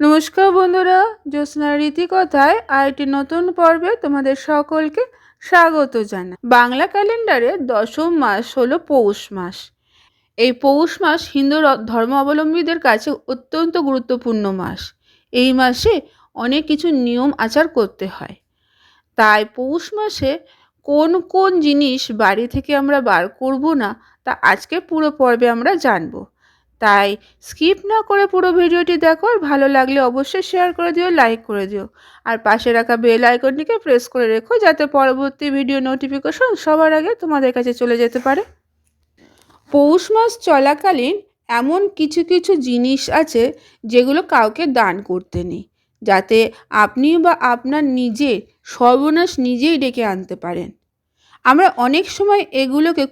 নমস্কার বন্ধুরা জ্যোৎস্নার রীতিকথায় আরেকটি নতুন পর্বে তোমাদের সকলকে স্বাগত জানাই। বাংলা ক্যালেন্ডারে দশম মাস হলো পৌষ মাস। এই পৌষ মাস হিন্দু র- ধর্মাবলম্বীদের কাছে অত্যন্ত গুরুত্বপূর্ণ মাস। এই মাসে অনেক কিছু নিয়ম আচার করতে হয়। তাই পৌষ মাসে কোন কোন জিনিস বাড়ি থেকে আমরা বার করব না, তা আজকে পুরো পর্বে আমরা জানব। তাই স্কিপ না করে পুরো ভিডিওটি দেখো, আর ভালো লাগলে অবশ্যই শেয়ার করে দিও লাইক করে দিও। আর পাশে রাখা বেল আইকনটিকে প্রেস করে রেখো, যাতে পরবর্তী ভিডিও নোটিফিকেশন সবার আগে তোমাদের কাছে চলে যেতে পারে। পৌষ মাস চলাকালীন এমন কিছু কিছু জিনিস আছে যেগুলো কাউকে দান করতে নেই, যাতে আপনি বা আপনার নিজে সর্বনাশ নিজেই ডেকে আনতে পারেন। আমরা অনেক সময় এগুলোকে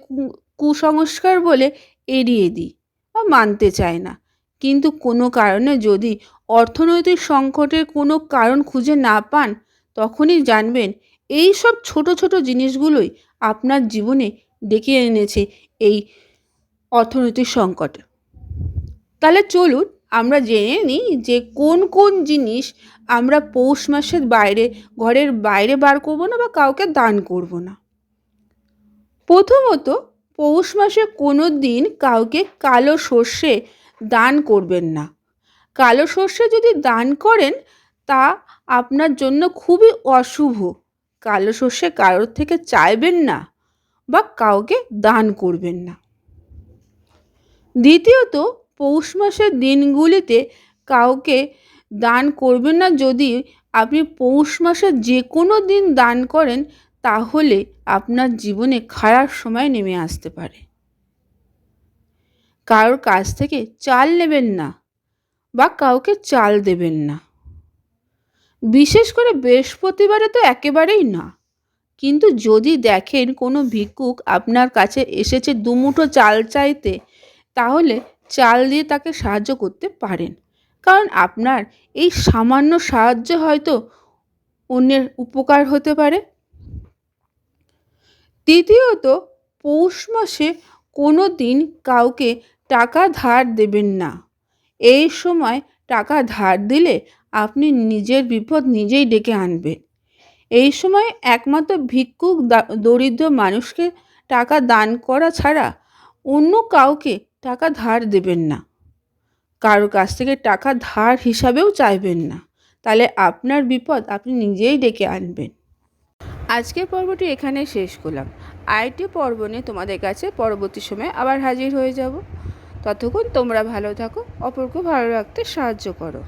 কুসংস্কার বলে এড়িয়ে দিই। বা মানতে চায় না। কিন্তু কোনো কারণে যদি অর্থনৈতিক সংকটের কোনো কারণ খুঁজে না পান, তখনই জানবেন এই সব ছোট ছোট জিনিসগুলোই আপনার জীবনে ডেকে এনেছে এই অর্থনৈতিক সংকট। তাহলে চলুন আমরা জেনে নিই যে কোন কোন জিনিস আমরা পৌষ মাসের বাইরে, ঘরের বাইরে বার করব না বা কাউকে দান করব না। প্রথমত পৌষ মাসে কোনো দিন কাউকে কালো সর্ষে দান করবেন না। কালো সর্ষে যদি দান করেন, তা আপনার জন্য খুবই অশুভ। কালো সর্ষে কারোর থেকে চাইবেন না বা কাউকে দান করবেন না। দ্বিতীয়ত, পৌষ মাসের দিনগুলিতে কাউকে দান করবেন না যদি আপনি পৌষ মাসের যে কোনো দিন দান করেন তাহলে আপনার জীবনে খারাপ সময় নেমে আসতে পারে। কারোর কাছ থেকে চাল নেবেন না বা কাউকে চাল দেবেন না। বিশেষ করে বৃহস্পতিবারে তো একেবারেই না। কিন্তু যদি দেখেন কোনো ভিক্ষুক আপনার কাছে এসেছে দুমুঠো চাল চাইতে, তাহলে চাল দিয়ে তাকে সাহায্য করতে পারেন। কারণ আপনার এই সামান্য সাহায্য হয়তো অন্যের উপকার হতে পারে। তৃতীয়ত পৌষ মাসে কোনো দিন কাউকে টাকা ধার দেবেন না। এই সময় টাকা ধার দিলে আপনি নিজের বিপদ নিজেই ডেকে আনবেন। এই সময় একমাত্র ভিক্ষুক দরিদ্র মানুষকে টাকা দান করা ছাড়া অন্য কাউকে টাকা ধার দেবেন না। কারোর কাছ থেকে টাকা ধার হিসাবেও চাইবেন না। তাহলে আপনার বিপদ আপনি নিজেই ডেকে আনবেন। আজকের পর্বটি এখানে শেষ করলাম। আরেকটি পর্ব নিয়ে তোমাদের কাছে পরবর্তী সময়ে আবার হাজির হয়ে যাব। ততক্ষণ তোমরা ভালো থাকো, অপরকে ভালো রাখতে সাহায্য করো।